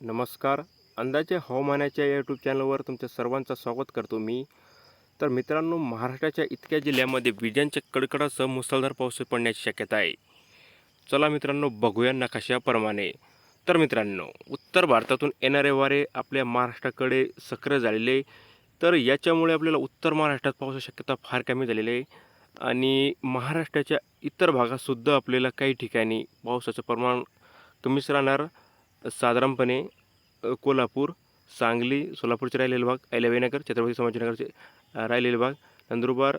नमस्कार. अंदाजे हवामानाच्या या यूट्यूब चॅनलवर तुमच्या सर्वांचं स्वागत करतो मी. तर मित्रांनो महाराष्ट्राच्या इतक्या जिल्ह्यामध्ये विजांच्या कडकडासह मुसळधार पाऊस पडण्याची शक्यता आहे. चला मित्रांनो बघूया नकाशाप्रमाणे. तर मित्रांनो उत्तर भारतातून येणारे वारे आपल्या महाराष्ट्राकडे सक्रिय झालेले. तर याच्यामुळे आपल्याला उत्तर महाराष्ट्रात पावसाची शक्यता फार कमी झालेली आहे. आणि महाराष्ट्राच्या इतर भागातसुद्धा आपल्याला काही ठिकाणी पावसाचं प्रमाण कमीच राहणार. साधारणपणे कोल्हापूर सांगली सोलापूरचे राहिलेले भाग अहिल्याबाईनगर छत्रपती संभाजीनगरचे राहिलेले भाग नंदुरबार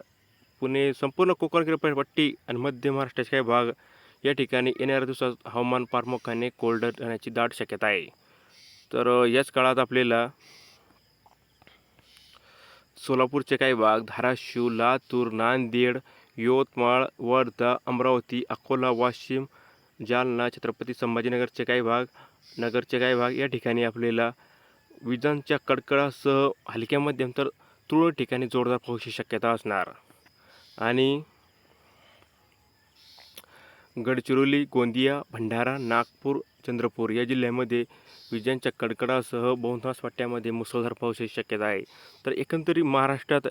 पुणे संपूर्ण कोकण किनारपट्टी आणि मध्य महाराष्ट्राचे काही भाग या ठिकाणी येणाऱ्या दिवसात हवामान प्रामुख्याने कोल्ड राहण्याची दाट शक्यता आहे. तर याच काळात आपल्याला सोलापूरचे काही भाग धाराशिव लातूर नांदेड यवतमाळ वर्धा अमरावती अकोला वाशिम जालना छत्रपती संभाजीनगरचे काही भाग नगरचे काही भाग या ठिकाणी आपल्याला विजांच्या कडकडासह हलक्या मध्यम तर तुरळक ठिकाणी जोरदार पावसाची शक्यता असणार. आणि गडचिरोली गोंदिया भंडारा नागपूर चंद्रपूर या जिल्ह्यामध्ये विजांच्या कडकडासह बहुतांश पट्ट्यामध्ये मुसळधार पावसाची शक्यता आहे. तर एकंदरीत महाराष्ट्रात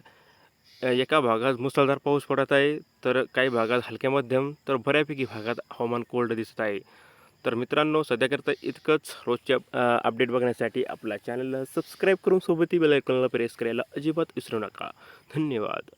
एका भागात मुसळधार पाऊस पडत आहे तर काही भागात हलक्या मध्यम तर बऱ्यापैकी भागात हवामान कोल्ड दिसत आहे. तर मित्रांनो सध्याकरता इतकंच. रोजच्या अपडेट बघण्यासाठी आपल्या चॅनलला सबस्क्राईब करून सोबतही बेल आयकॉनला प्रेस करायला अजिबात विसरू नका. धन्यवाद.